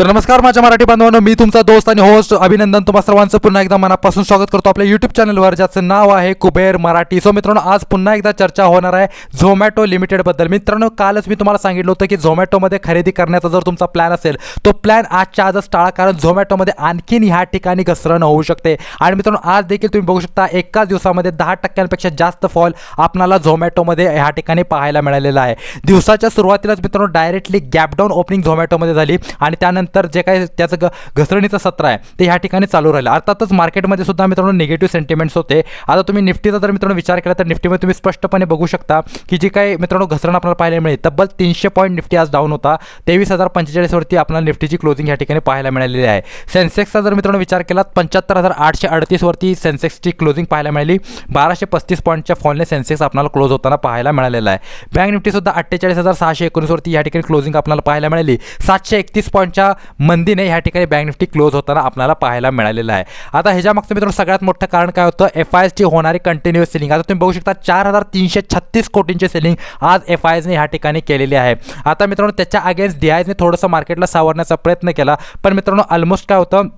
तर नमस्कार माझ्या मराठी बांधवांनो मी तुमचा दोस्त आणि होस्ट अभिनंदन. तुम्हा सर्वांचं पुन्हा एकदा मनापासून स्वागत करतो आपल्या यूट्यूब चॅनलवर ज्याचं नाव आहे कुबेर मराठी. सो मित्रांनो आज पुन्हा एकदा चर्चा होणार आहे झोमॅटो लिमिटेडबद्दल मित्रांनो कालच मी तुम्हाला सांगितलं होतं की झोमॅटोमध्ये खरेदी करण्याचा जर तुमचा प्लॅन असेल तो प्लॅन आजच्या आजच टाळा कारण झोमॅटोमध्ये आणखीन ह्या ठिकाणी घसरण होऊ शकते. आणि मित्रांनो आज देखील तुम्ही बघू शकता एकाच दिवसामध्ये दहा टक्क्यांपेक्षा जास्त फॉल आपणाला झोमॅटोमध्ये ह्या ठिकाणी पाहायला मिळालेला आहे. दिवसाच्या सुरुवातीलाच मित्रांनो डायरेक्टली गॅपडाऊन ओपनिंग झोमॅटोमध्ये झाली. आणि त्यानंतर जे काही त्याचं ग घसरणीचं सत्र आहे ते ह्या ठिकाणी चालू राहिलं. अर्थातच मार्केटमध्ये सुद्धा मित्रांनो निगेटिव्ह सेंटिमेंट्स होते. आता तुम्ही निफ्टीचा जर मित्रांनो विचार केला तर निफ्टीमध्ये तुम्ही स्पष्टपणे बघू शकता की जी काही मित्रांनो घसरण आपल्याला पाहायला मिळेल तब्बल तीनशे पॉईंट निफ्टी आज डाऊन होता. तेवीस हजार पंचेचाळीसवरती आपल्याला निफ्टीची क्लोजिंग ह्या ठिकाणी पाहायला मिळालेली आहे. सेन्सेक्सचा जर मित्रांनो विचार केला पंच्याहत्तर हजार आठशे अडतीसवरती सेन्सेक्सची क्लोजिंग पाहायला मिळाली. बाराशे पस्तीस पॉईंटच्या फॉलने सेन्सेक्स आपल्याला क्लोज होताना पाहायला मिळालेला आहे. बँक निफ्टीसुद्धा अठ्ठेचाळीस हजार सहाशे एकोणीसवरती या ठिकाणी क्लोजिंग आपल्याला पाहायला मिळाली. सातशे एकतीस पॉईंटच्या मंदीने ह्या ठिकाणी बँक निफ्टी क्लोज होताना आपल्याला पाहायला मिळालेलं आहे. आता ह्याच्यामागचं मित्रांनो सगळ्यात मोठं कारण काय होतं? एफ आय एसची होणारी कंटिन्युअस सेलिंग आता तुम्ही बघू शकता चार हजार तीनशे छत्तीस कोटींचे सेलिंग आज एफ आय एसने ह्या ठिकाणी केलेली आहे. आता मित्रांनो त्याच्या अगेन्स्ट डी आय एसने थोडंसं मार्केटला सावरण्याचा प्रयत्न केला. पण मित्रांनो ऑलमोस्ट काय होतं?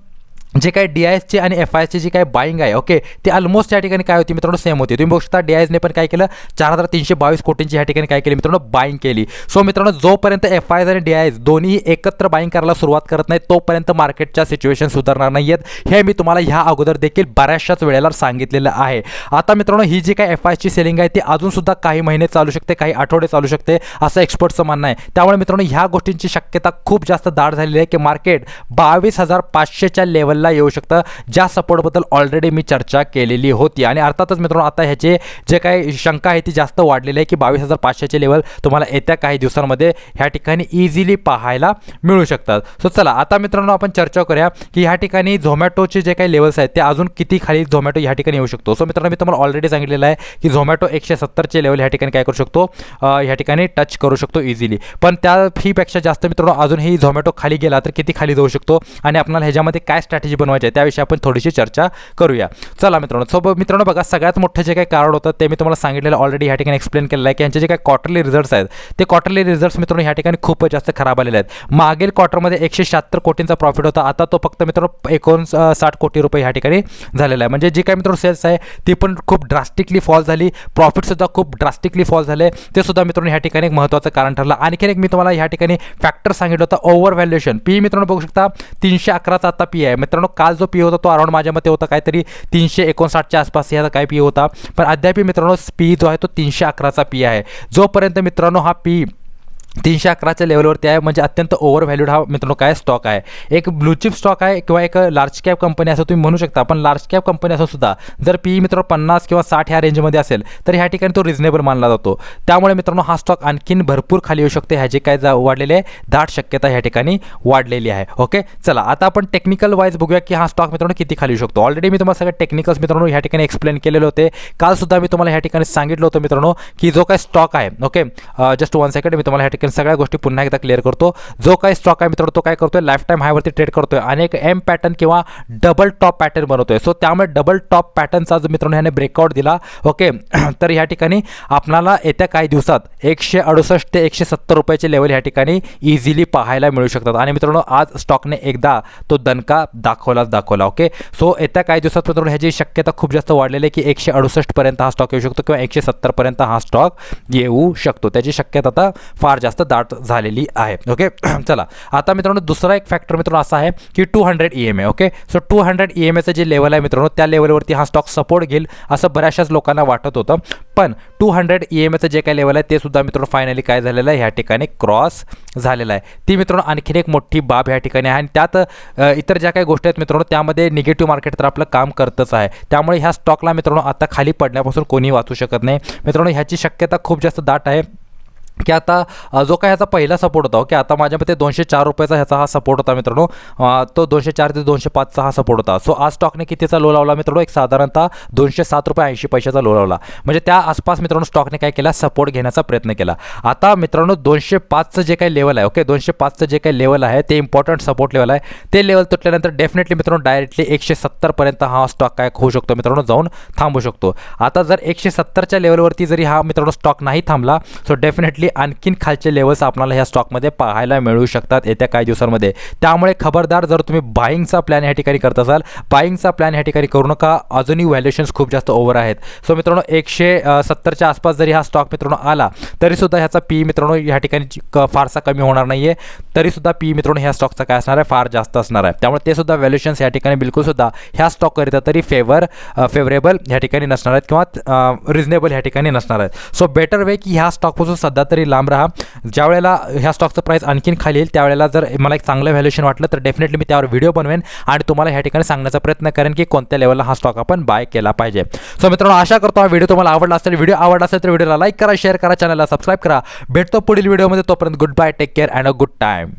जे काय डी आय एसचे आणि एफ आय एसचे जी काय बाईंग आहे ओके ते ऑलमोस्ट या ठिकाणी काय होती मित्रांनो? सेम होती. तुम्ही बघू शकता डी आय एसने पण काय केलं? चार हजार तीनशे बावीस कोटींची या ठिकाणी काय केली मित्रांनो? बाईंग केली. सो मित्रांनो जोपर्यंत एफ आय एस आणि डी आय एस दोन्ही एकत्र बाईंग करायला सुरुवात करत नाही तोपर्यंत मार्केटच्या सिच्युएशन सुधारणार नाही आहेत हे मी तुम्हाला ह्या अगोदर देखील बऱ्याचशाच वेळेला सांगितलेलं आहे. आता मित्रांनो ही जी काय एफ आय एसची सेलिंग आहे ती अजूनसुद्धा काही महिने चालू शकते काही आठवडे चालू शकते असं एक्सपर्टचं म्हणणं आहे. त्यामुळे मित्रांनो ह्या गोष्टींची शक्यता खूप जास्त दाट झालेली आहे की मार्केट बावीस हजार पाचशेच्या लेवलला येऊ शकतं. ज्या सपोर्टबद्दल ऑलरेडी मी चर्चा केलेली होती. आणि अर्थातच मित्रांनो आता ह्याचे जे काही शंका आहे ती जास्त वाढलेली आहे की बावीस हजार पाचशेचे लेवल तुम्हाला येत्या काही दिवसांमध्ये ह्या ठिकाणी इझिली पाहायला मिळू शकतात. सो चला आता मित्रांनो आपण चर्चा करूया की ह्या ठिकाणी झोमॅटोचे जे काही लेवल्स आहेत ते अजून किती खाली झोमॅटो ह्या ठिकाणी येऊ शकतो. सो मित्रांनो मी तुम्हाला ऑलरेडी सांगितलेलं आहे की झोमॅटो एकशे सत्तरचे लेवल ह्या ठिकाणी काय करू शकतो? ह्या ठिकाणी टच करू शकतो इझिली पण त्या फीपेक्षा जास्त मित्रांनो अजूनही झोमॅटो खाली गेला तर किती खाली जाऊ शकतो? आणि आपल्याला ह्याच्यामध्ये काय स्ट्रॅटेजी बनवायची आहे त्याविषयी आपण थोडीशी चर्चा करूया. चला मित्रांनो सो मित्रांनो बघा सगळ्यात मोठं जे काही कारण होतं ते मी तुम्हाला सांगितलेलं ऑलरेडी ह्या ठिकाणी एक्सप्लेन केलेलं आहे. की यांचे जे काही क्वार्टरली रिझल्ट्स आहेत ते क्वार्टरली रिझल्ट्स मित्रांनो ह्या ठिकाणी खूपच जास्त खराब आलेले आहेत. मागील क्वार्टरमध्ये एकशे शहात्तर कोटींचा प्रॉफिट होता. आता तो फक्त मित्रांनो एकोणस साठ कोटी रुपये ह्या ठिकाणी झालेला आहे. म्हणजे जी काही मित्रांनो सेल्स आहे ती पण खूप ड्रास्टिकली फॉल झाली. प्रॉफिटसुद्धा खूप ड्रास्टिकली फॉल झाले. ते सुद्धा मित्रांनो ह्या ठिकाणी एक महत्त्वाचं कारण ठरलं. आणखीन एक मी तुम्हाला ह्या ठिकाणी फॅक्टर सांगितलं होतं ओव्हर व्हॅल्युएशन पी मित्रांनो बघू शकता तीनशे अकराचा आता पी आहे. मित्रांनो काल जो पी होता तो अराउंड माझ्या मते होता काहीतरी तीनशे एकोणसाठच्या आसपास ह्याचा काय पी होता. पण अद्याप मित्रांनो पी जो आहे तो तीनशे अकराचा पी आहे. जोपर्यंत मित्रांनो हा पी तीनशे अकराच्या लेवलवरती आहे. म्हणजे अत्यंत ओव्हर व्हॅल्यूड हा मित्रांनो काय स्टॉक आहे. एक ब्लूचिप स्टॉक आहे किंवा एक लार्ज कॅप कंपनी असं तुम्ही म्हणू शकता. पण लार्ज कॅप कंपनी असं सुद्धा जर पी मित्रांनो पन्नास किंवा साठ ह्या रेंजमध्ये असेल तर ह्या ठिकाणी तो रिझनेबल मानला जातो. त्यामुळे मित्रांनो हा स्टॉक आणखीन भरपूर खाली येऊ शकते. ह्याची काय जा वाढलेले आहे? दाट शक्यता ह्या ठिकाणी वाढलेली आहे. ओके चला आता आपण टेक्निकल वाईज बघूया की हा स्टॉक मित्रांनो किती खाली येऊ शकतो. ऑलरेडी मी तुम्हाला सगळ्या टेक्निकल्स मित्रांनो ह्या ठिकाणी एक्सप्लेन केलेले होते. कालसुद्धा मी तुम्हाला ह्या ठिकाणी सांगितलं होतं मित्रांनो की जो काय स्टॉक आहे. ओके जस्ट वन सेकंड मी तुम्हाला ह्या ठिकाणी सगळ्या गोष्टी पुन्हा एकदा क्लिअर करतो. जो काही स्टॉक आहे मित्रांनो तो काय करतोय? लाईफ टाईम हायवरती ट्रेड करतोय आणि एक एम पॅटर्न किंवा डबल टॉप पॅटर्न बनवतोय. सो त्यामुळे डबल टॉप पॅटर्नचा जो मित्रांनो ह्याने ब्रेकआउट दिला ओके तर ह्या ठिकाणी आपणाला येत्या काही दिवसात एकशे अडुसष्ट ते एकशे सत्तर रुपयाचे लेवल ह्या ठिकाणी इझिली पाहायला मिळू शकतात. आणि मित्रांनो आज स्टॉकने एकदा तो दणका दाखवलाच दाखवला ओके सो येत्या काही दिवसात मित्रांनो ह्याची शक्यता खूप जास्त वाढलेली आहे की एकशे अडुसष्टपर्यंत हा स्टॉक येऊ शकतो किंवा एकशे सत्तरपर्यंत हा स्टॉक येऊ शकतो. त्याची शक्यता आता फार जास्त जास्त दाट झालेली आहे. ओके चला. आता मित्रांनो दुसरा एक फॅक्टर मित्रांनो असा आहे की two hundred E M A okay so two hundred E M एचं जे लेवल आहे मित्रांनो त्या लेवलवरती हा स्टॉक सपोर्ट घेईल असं बऱ्याचशाच लोकांना वाटत होतं. पण टू हंड्रेड ई एम एचं जे काही लेवल आहे ते सुद्धा मित्रांनो फायनली काय झालेलं आहे? ह्या ठिकाणी क्रॉस झालेलं आहे. ती मित्रांनो आणखीन एक मोठी बाब ह्या ठिकाणी आहे आणि त्यात इतर ज्या काही गोष्टी आहेत मित्रांनो त्यामध्ये निगेटिव्ह मार्केट तर आपलं काम करतच आहे. त्यामुळे ह्या स्टॉकला मित्रांनो आता खाली पडण्यापासून कोणी वाचू शकत नाही. मित्रांनो ह्याची शक्यता खूप जास्त दाट आहे. की आता जो काय ह्याचा पहिला सपोर्ट होता ओके आता माझ्या मते दोनशे चार रुपयाचा ह्याचा हा सपोर्ट होता मित्रांनो. तो दोनशे चार ते दोनशे पाचचा हा सपोर्ट होता. सो आज स्टॉकने कितीचा लो लावला मित्रांनो? एक साधारणतः दोनशे सात रुपये ऐंशी पैशाचा लो लावला. म्हणजे त्या आसपास मित्रांनो स्टॉकने काय केला? सपोर्ट घेण्याचा प्रयत्न केला. आता मित्रांनो दोनशे पाचचं जे काही लेवल आहे ओके दोनशे पाचचं जे काही लेवल आहे ते इम्पॉर्टंट सपोर्ट लेवल आहे. ते लेवल तुटल्यानंतर डेफिनेटली मित्रांनो डायरेक्टली एकशे सत्तरपर्यंत हा स्टॉक काय होऊ शकतो मित्रांनो? जाऊन थांबू शकतो. आता जर एकशे सत्तरच्या लेवलवरती जरी हा मित्रांनो स्टॉक नाही थांबला सो डेफिनेटली डेफिनेटली आणखीन खालचे लेवल्स आपल्याला ह्या स्टॉकमध्ये पाहायला मिळू शकतात येत्या काही दिवसांमध्ये. त्यामुळे खबरदार जर तुम्ही बाईंगचा प्लॅन ह्या ठिकाणी करत असाल बाईंगचा प्लॅन ह्या ठिकाणी करू नका. अजूनही व्हॅल्युएशन्स खूप जास्त ओव्हर आहेत. सो मित्रांनो एकशे सत्तरच्या आसपास जरी हा स्टॉक मित्रांनो आला तरीसुद्धा ह्याचा पी मित्रांनो ह्या ठिकाणी क- फारसा कमी होणार नाही आहे तरीसुद्धा पी मित्रांनो ह्या स्टॉकचा काय असणार आहे? फार जास्त असणार आहे. त्यामुळे ते सुद्धा व्हॅल्युएशन्स या ठिकाणी बिलकुलसुद्धा ह्या स्टॉककरिता तरी फेवर फेवरेबल ह्या ठिकाणी नसणार आहेत किंवा रिजनेबल ह्या ठिकाणी नसणार आहेत. सो बेटर वे की ह्या स्टॉकपासून सध्या तरी लांब राहा. ज्या वेळेला ह्या स्टॉकचं प्राईस आणखीन खाली येईल त्यावेळेला जर मला एक चांगलं व्हॅल्युएशन वाटलं तर डेफिनेटली मी त्यावर व्हिडिओ बनवेन आणि तुम्हाला ह्या ठिकाणी सांगण्याचा प्रयत्न करेन की कोणत्या लेवलला हा स्टॉक आपण बाय केला पाहिजे. सो मित्रांनो आशा करतो हा व्हिडिओ तुम्हाला आवडला असेल. व्हिडिओ आवडला असेल तर व्हिडिओला लाईक करा शेअर करा चॅनलला सबस्क्राईब करा. भेटतो पुढील व्हिडिओमध्ये तोपर्यंत goodbye take care and a good time